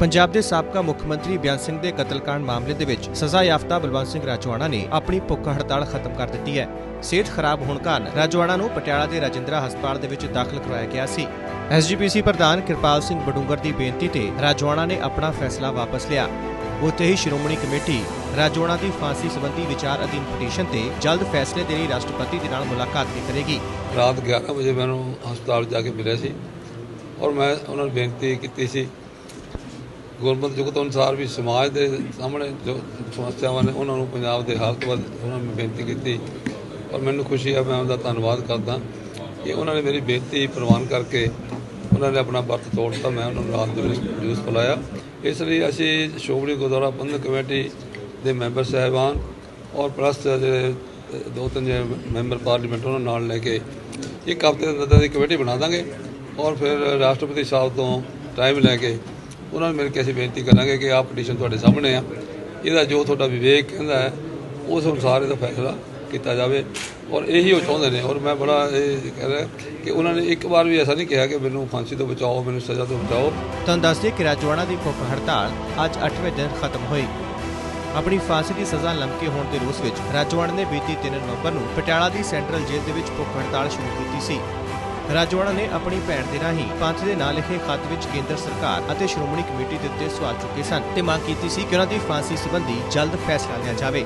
ਪੰਜਾਬ ਦੇ ਸਾਬਕਾ ਮੁੱਖ ਮੰਤਰੀ ਬਿਆਨ ਸਿੰਘ ਦੇ ਕਤਲकांड ਮਾਮਲੇ ਦੇ ਵਿੱਚ ਸਜ਼ਾ ਯਾਫਤਾ ਬਲਵੰਤ ਸਿੰਘ ਰਾਜਵਾੜਾ ਨੇ ਆਪਣੀ ਭੁੱਖ ਹੜਤਾਲ ਖਤਮ ਕਰ ਦਿੱਤੀ ਹੈ। ਸਿਹਤ ਖਰਾਬ ਹੋਣ ਕਾਰਨ ਰਾਜਵਾੜਾ ਨੂੰ ਪਟਿਆਲਾ ਦੇ ਰਾਜਿੰਦਰਾ ਹਸਪਤਾਲ ਦੇ ਵਿੱਚ ਦਾਖਲ ਕਰਵਾਇਆ ਗਿਆ ਸੀ। ਐਸਜੀਪੀਸੀ ਪ੍ਰਧਾਨ ਕਿਰਪਾਲ ਸਿੰਘ ਬਡੂੰਗਰ ਦੀ ਬੇਨਤੀ ਤੇ ਰਾਜਵਾੜਾ ਨੇ ਆਪਣਾ ਫੈਸਲਾ ਵਾਪਸ ਲਿਆ। ਉੱਥੇ ਹੀ ਸ਼੍ਰੋਮਣੀ ਕਮੇਟੀ ਰਾਜਵਾੜਾ ਦੀ ਫਾਂਸੀ ਸੰਬੰਧੀ ਵਿਚਾਰ ਅਧੀਨ ਪਟੀਸ਼ਨ ਤੇ ਜਲਦ ਫੈਸਲੇ ਦੇ ਲਈ ਰਾਸ਼ਟਰਪਤੀ ਦੇ ਨਾਲ ਮੁਲਾਕਾਤ ਵੀ ਕਰੇਗੀ। ਰਾਤ 11 ਵਜੇ ਮੈਨੂੰ ਹਸਪਤਾਲ ਜਾ ਕੇ ਮਿਲਿਆ ਸੀ ਔਰ ਮੈਂ ਉਹਨਾਂ ਨੂੰ ਬੇਨਤੀ ਕੀਤੀ ਸੀ ਗੁਰਮਤਿ ਜੁਗਤ ਅਨੁਸਾਰ ਵੀ ਸਮਾਜ ਦੇ ਸਾਹਮਣੇ ਜੋ ਸਮੱਸਿਆਵਾਂ ਨੇ, ਉਹਨਾਂ ਨੂੰ ਪੰਜਾਬ ਦੇ ਹਾਲਤ ਵੱਲ ਉਹਨਾਂ ਨੂੰ ਬੇਨਤੀ ਕੀਤੀ। ਔਰ ਮੈਨੂੰ ਖੁਸ਼ੀ ਹੈ ਮੈਂ ਉਹਦਾ ਧੰਨਵਾਦ ਕਰਦਾ। ਕਿ ਉਹਨਾਂ ਨੇ ਮੇਰੀ ਬੇਨਤੀ ਪ੍ਰਵਾਨ ਕਰਕੇ ਉਹਨਾਂ ਨੇ ਆਪਣਾ ਵਰਤ ਤੋੜਤਾ, ਮੈਂ ਉਹਨਾਂ ਨੂੰ ਰਾਤ ਦੇ ਵੇਲੇ ਜੂਸ ਪਿਲਾਇਆ ਇਸ ਲਈ ਅਸੀਂ ਸ਼੍ਰੋਮਣੀ ਗੁਰਦੁਆਰਾ ਪ੍ਰਬੰਧਕ ਕਮੇਟੀ ਦੇ ਮੈਂਬਰ ਸਾਹਿਬਾਨ ਔਰ ਪਲੱਸ ਜਿਹੜੇ ਦੋ ਤਿੰਨ ਮੈਂਬਰ ਪਾਰਲੀਮੈਂਟ ਉਹਨਾਂ ਨੂੰ ਨਾਲ ਲੈ ਕੇ ਇੱਕ ਹਫ਼ਤੇ ਦੇ ਅੰਦਰ ਦੀ ਕਮੇਟੀ ਬਣਾ ਦਾਂਗੇ। ਔਰ ਫਿਰ ਰਾਸ਼ਟਰਪਤੀ ਸਾਹਿਬ ਤੋਂ ਟਾਈਮ ਲੈ ਕੇ ਉਹਨਾਂ ਨੂੰ ਮਿਲ ਕੇ ਅਸੀਂ ਬੇਨਤੀ ਕਰਾਂਗੇ ਕਿ ਆਹ ਪਟੀਸ਼ਨ ਤੁਹਾਡੇ ਸਾਹਮਣੇ ਆ। ਇਹਦਾ ਜੋ ਤੁਹਾਡਾ ਵਿਵੇਕ ਕਹਿੰਦਾ ਹੈ, ਉਸ ਅਨੁਸਾਰ ਇਹਦਾ ਫੈਸਲਾ ਕੀਤਾ ਜਾਵੇ। ਔਰ ਇਹੀ ਉਹ ਚਾਹੁੰਦੇ ਨੇ। ਔਰ ਮੈਂ ਬੜਾ ਇਹ ਕਹਿ ਰਿਹਾ ਕਿ ਉਹਨਾਂ ਨੇ ਇੱਕ ਵਾਰ ਵੀ ਐਸਾ ਨਹੀਂ ਕਿਹਾ ਕਿ ਮੈਨੂੰ ਫਾਂਸੀ ਤੋਂ ਬਚਾਓ, ਮੈਨੂੰ ਸਜ਼ਾ ਤੋਂ ਬਚਾਓ। ਤੁਹਾਨੂੰ ਦੱਸ ਦਈਏ ਕਿ ਰਾਜਵਾੜਾ ਦੀ ਭੁੱਖ ਹੜਤਾਲ ਅੱਜ 8ਵੇਂ ਦਿਨ ਖਤਮ ਹੋਈ। ਆਪਣੀ ਫਾਂਸੀ ਦੀ ਸਜ਼ਾ ਲੰਮਕੇ ਹੋਣ ਦੇ ਰੋਸ ਵਿੱਚ ਰਾਜਵਾੜ ਨੇ ਬੀਤੀ 3 ਨਵੰਬਰ ਨੂੰ ਪਟਿਆਲਾ ਦੀ ਸੈਂਟਰਲ ਜੇਲ੍ਹ ਦੇ ਵਿੱਚ ਭੁੱਖ ਹੜਤਾਲ ਸ਼ੁਰੂ ਕੀਤੀ ਸੀ। ਰਾਜਵਾੜਾ ਨੇ ਆਪਣੀ ਭੈਣ ਦੇ ਰਾਹੀਂ ਪੰਥ ਦੇ ਨਾਂ ਲਿਖੇ ਖੱਤ ਵਿੱਚ ਕੇਂਦਰ ਸਰਕਾਰ ਅਤੇ ਸ਼੍ਰੋਮਣੀ ਕਮੇਟੀ ਦੇ ਉੱਤੇ ਸਵਾਲ ਚੁੱਕੇ ਸਨ ਤੇ ਮੰਗ ਕੀਤੀ ਸੀ ਕਿ ਉਹਨਾਂ ਦੀ ਫਾਂਸੀ ਸੰਬੰਧੀ ਜਲਦ ਫੈਸਲਾ ਲਿਆ ਜਾਵੇ।